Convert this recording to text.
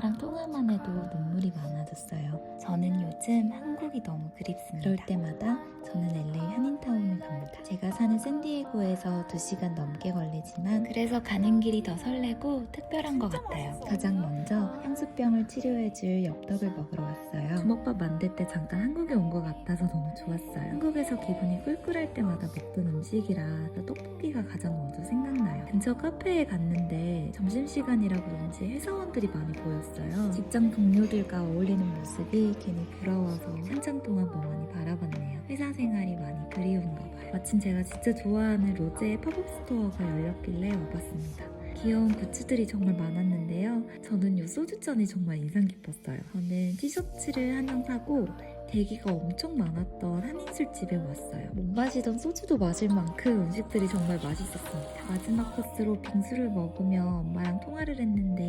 엄마랑 통화만 해도 눈물이 많아졌어요. 저는 요즘 한국이 너무 그립습니다. 그럴 때마다 저는 LA 한인타운을 갑니다. 제가 사는 샌디에고에서 2시간 넘게 걸리지만 그래서 가는 길이 더 설레고 특별한 것 같아요. 가장 먼저 향수병을 치료해줄 엽떡을 먹으러 왔어요. 주먹밥 만들 때 잠깐 한국에 온 것 같아서 너무 좋았어요. 한국에서 기분이 꿀꿀할 때마다 먹던 음식이라 떡볶이 가 가장 먼저 생각나요. 근처 카페에 갔는데 점심시간이라 그런지 회사원들이 많이 보였어요. 직장 동료들과 어울리는 모습이 괜히 부러워서 한참 동안 멍하니 바라봤네요. 회사 생활이 많이 그리운가 봐요. 마침 제가 진짜 좋아하는 로제의 팝업 스토어가 열렸길래 와봤습니다. 귀여운 굿즈들이 정말 많았는데요. 저는 이 소주잔이 정말 인상 깊었어요. 저는 티셔츠를 하나 사고 대기가 엄청 많았던 한인술집에 왔어요. 못 마시던 소주도 마실 만큼 음식들이 정말 맛있었습니다. 마지막 코스로 빙수를 먹으며 엄마랑 통화를 했는데